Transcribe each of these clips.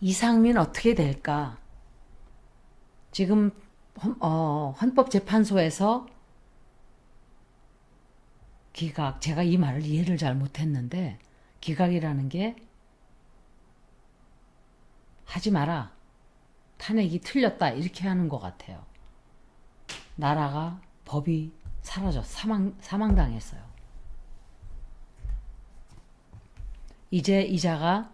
이상민 어떻게 될까? 지금 헌, 어, 헌법재판소에서 기각, 제가 이 말을 이해를 잘 못했는데, 기각이라는 게 하지 마라. 탄핵이 틀렸다. 이렇게 하는 것 같아요. 나라가 법이 사라져 사망, 사망당했어요. 이제 이자가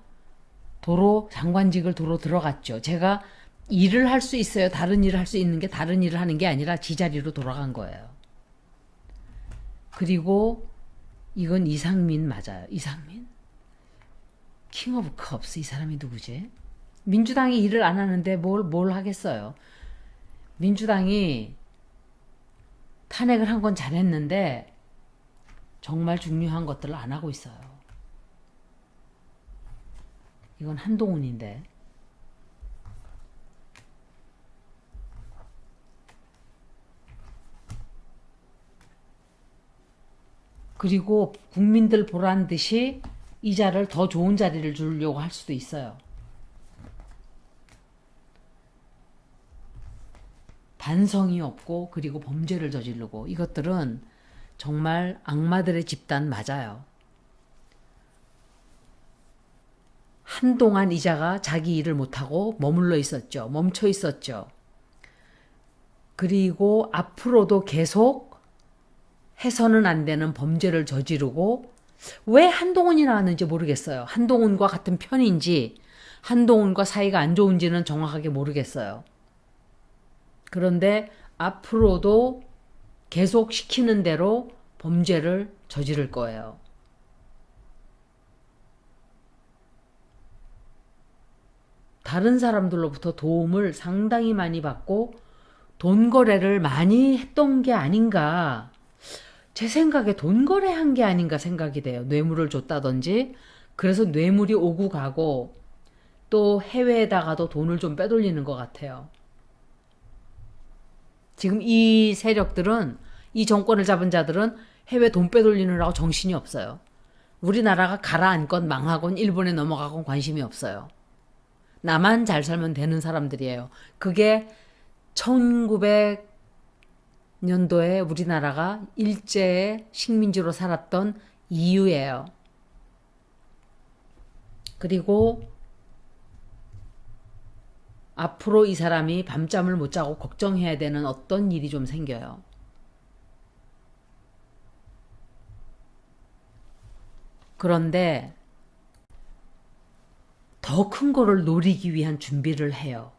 도로 장관직을 도로 들어갔죠. 제가 일을 할 수 있어요. 다른 일을 할 수 있는 게 다른 일을 하는 게 아니라 지자리로 돌아간 거예요. 그리고 이건 이상민 맞아요. 이상민. 킹 오브 컵스 이 사람이 누구지? 민주당이 일을 안 하는데 뭘 뭘 하겠어요. 민주당이 탄핵을 한 건 잘했는데 정말 중요한 것들을 안 하고 있어요. 이건 한동훈인데. 그리고 국민들 보란 듯이 이자를 더 좋은 자리를 주려고 할 수도 있어요. 반성이 없고 그리고 범죄를 저지르고 이것들은 정말 악마들의 집단 맞아요. 한동안 이자가 자기 일을 못하고 머물러 있었죠. 멈춰 있었죠. 그리고 앞으로도 계속 해서는 안 되는 범죄를 저지르고 왜 한동훈이 나왔는지 모르겠어요. 한동훈과 같은 편인지 한동훈과 사이가 안 좋은지는 정확하게 모르겠어요. 그런데 앞으로도 계속 시키는 대로 범죄를 저지를 거예요. 다른 사람들로부터 도움을 상당히 많이 받고 돈 거래를 많이 했던 게 아닌가. 제 생각에 돈 거래한 게 아닌가 생각이 돼요. 뇌물을 줬다든지. 그래서 뇌물이 오고 가고 또 해외에다가도 돈을 좀 빼돌리는 것 같아요. 지금 이 세력들은 이 정권을 잡은 자들은 해외 돈 빼돌리느라고 정신이 없어요. 우리나라가 가라앉건 망하건 일본에 넘어가건 관심이 없어요. 나만 잘 살면 되는 사람들이에요. 그게 1900년도에 우리나라가 일제의 식민지로 살았던 이유예요. 그리고 앞으로 이 사람이 밤잠을 못 자고 걱정해야 되는 어떤 일이 좀 생겨요. 그런데 더 큰 거를 노리기 위한 준비를 해요.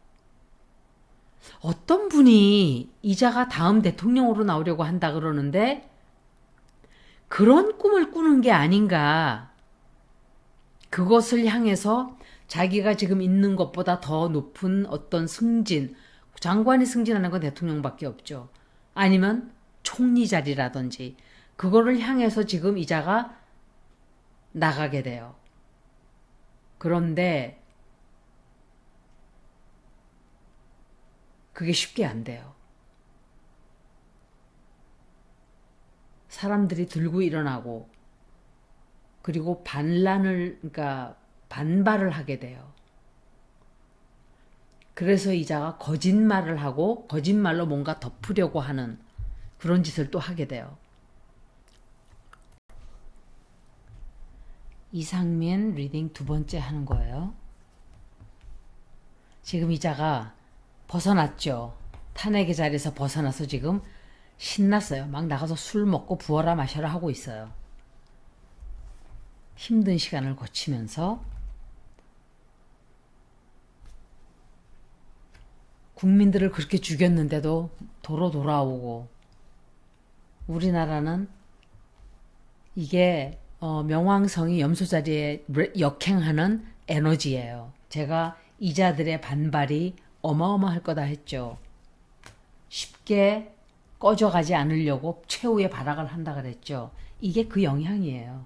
어떤 분이 이자가 다음 대통령으로 나오려고 한다 그러는데 그런 꿈을 꾸는 게 아닌가. 그것을 향해서 자기가 지금 있는 것보다 더 높은 어떤 승진, 장관이 승진하는 건 대통령밖에 없죠. 아니면 총리 자리라든지 그거를 향해서 지금 이자가 나가게 돼요. 그런데 그게 쉽게 안 돼요. 사람들이 들고 일어나고 그리고 반란을 그러니까 반발을 하게 돼요. 그래서 이자가 거짓말을 하고 거짓말로 뭔가 덮으려고 하는 그런 짓을 또 하게 돼요. 이상민 리딩 두 번째 하는 거예요. 지금 이자가 벗어났죠. 탄핵의 자리에서 벗어나서 지금 신났어요. 막 나가서 술 먹고 부어라 마셔라 하고 있어요. 힘든 시간을 거치면서 국민들을 그렇게 죽였는데도 도로 돌아오고 우리나라는 이게 어, 명왕성이 염소 자리에 역행하는 에너지예요. 제가 이자들의 반발이 어마어마할 거다 했죠. 쉽게 꺼져가지 않으려고 최후의 발악을 한다 그랬죠. 이게 그 영향이에요.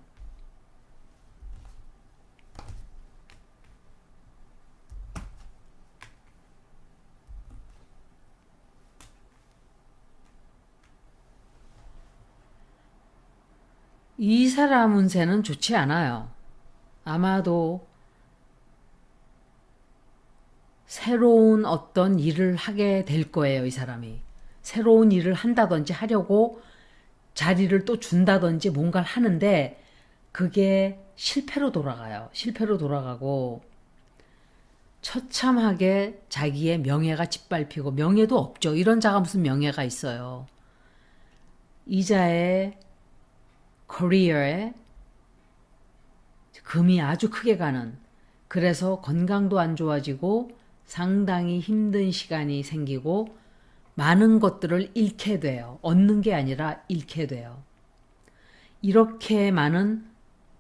이 사람 운세는 좋지 않아요. 아마도 새로운 어떤 일을 하게 될 거예요, 이 사람이. 새로운 일을 한다든지 하려고 자리를 또 준다든지 뭔가를 하는데 그게 실패로 돌아가요. 실패로 돌아가고 처참하게 자기의 명예가 짓밟히고 명예도 없죠. 이런 자가 무슨 명예가 있어요. 이자의 커리어에 금이 아주 크게 가는 그래서 건강도 안 좋아지고 상당히 힘든 시간이 생기고 많은 것들을 잃게 돼요. 얻는 게 아니라 잃게 돼요. 이렇게 많은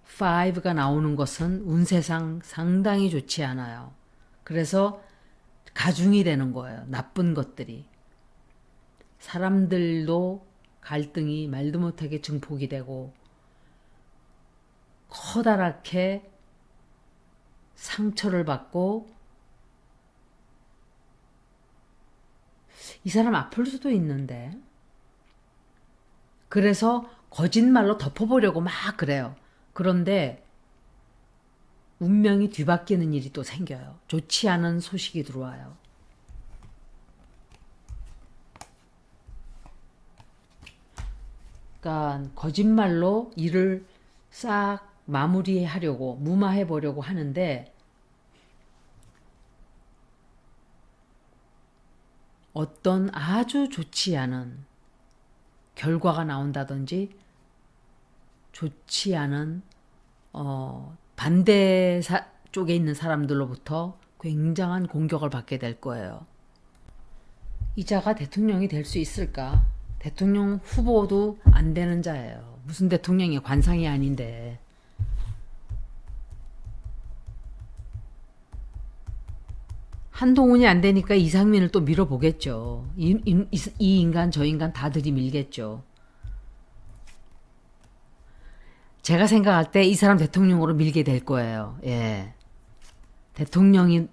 5가 나오는 것은 운세상 상당히 좋지 않아요. 그래서 가중이 되는 거예요. 나쁜 것들이. 사람들도 갈등이 말도 못하게 증폭이 되고 커다랗게 상처를 받고 이 사람 아플 수도 있는데 그래서 거짓말로 덮어보려고 막 그래요. 그런데 운명이 뒤바뀌는 일이 또 생겨요. 좋지 않은 소식이 들어와요. 그러니까 거짓말로 일을 싹 마무리하려고 무마해 보려고 하는데 어떤 아주 좋지 않은 결과가 나온다든지 좋지 않은 어, 반대 사, 쪽에 있는 사람들로부터 굉장한 공격을 받게 될 거예요. 이자가 대통령이 될 수 있을까? 대통령 후보도 안 되는 자예요. 무슨 대통령이 관상이 아닌데. 한동훈이 안 되니까 이상민을 또 밀어보겠죠. 이, 이, 이 인간 저 인간 다 들이밀겠죠. 제가 생각할 때 이 사람 대통령으로 밀게 될 거예요. 예. 대통령으로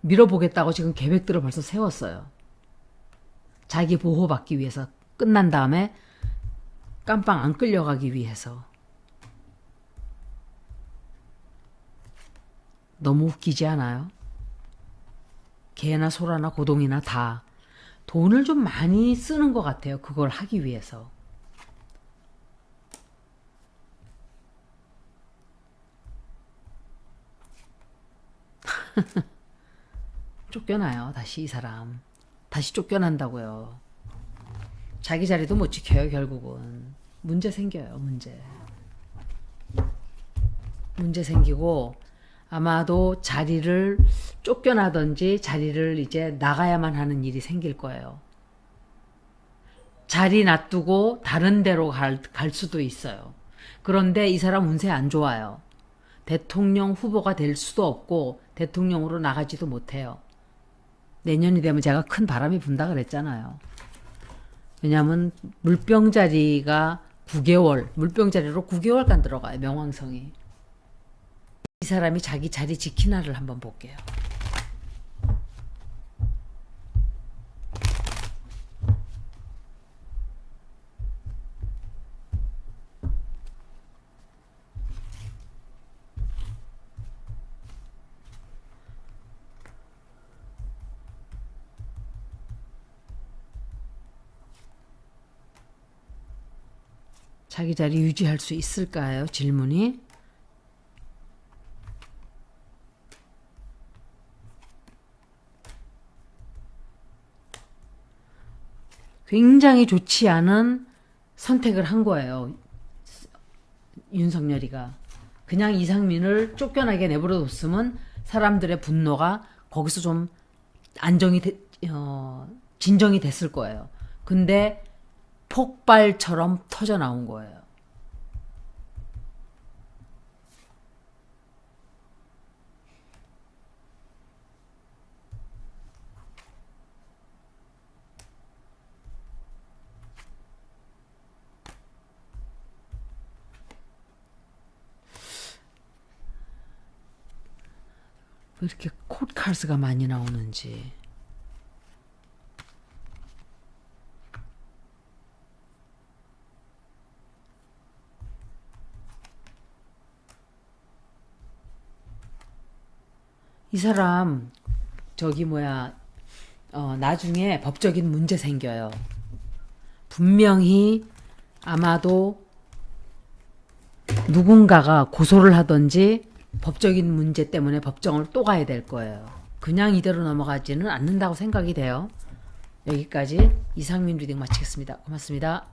밀어보겠다고 지금 계획들을 벌써 세웠어요. 자기 보호받기 위해서 끝난 다음에 깜빵 안 끌려가기 위해서. 너무 웃기지 않아요? 개나 소라나 고동이나 다 돈을 좀 많이 쓰는 것 같아요. 그걸 하기 위해서. 쫓겨나요. 다시 이 사람. 다시 쫓겨난다고요. 자기 자리도 못 지켜요, 결국은. 문제 생겨요, 문제. 문제 생기고 아마도 자리를 쫓겨나든지 자리를 이제 나가야만 하는 일이 생길 거예요. 자리 놔두고 다른 데로 갈, 갈 수도 있어요. 그런데 이 사람 운세 안 좋아요. 대통령 후보가 될 수도 없고 대통령으로 나가지도 못해요. 내년이 되면 제가 큰 바람이 분다 그랬잖아요. 왜냐하면 물병 자리가 9개월, 물병 자리로 9개월간 들어가요. 명왕성이. 이 사람이 자기 자리 지키나를 한번 볼게요. 자기 자리 유지할 수 있을까요? 질문이. 굉장히 좋지 않은 선택을 한 거예요. 윤석열이가. 그냥 이상민을 쫓겨나게 내버려 뒀으면 사람들의 분노가 거기서 좀 안정이, 되, 어, 진정이 됐을 거예요. 근데 폭발처럼 터져 나온 거예요. 왜 이렇게 콧칼스가 많이 나오는지. 이 사람 저기 뭐야 어, 나중에 법적인 문제 생겨요. 분명히 아마도 누군가가 고소를 하든지 법적인 문제 때문에 법정을 또 가야 될 거예요. 그냥 이대로 넘어가지는 않는다고 생각이 돼요. 여기까지 이상민 리딩 마치겠습니다. 고맙습니다.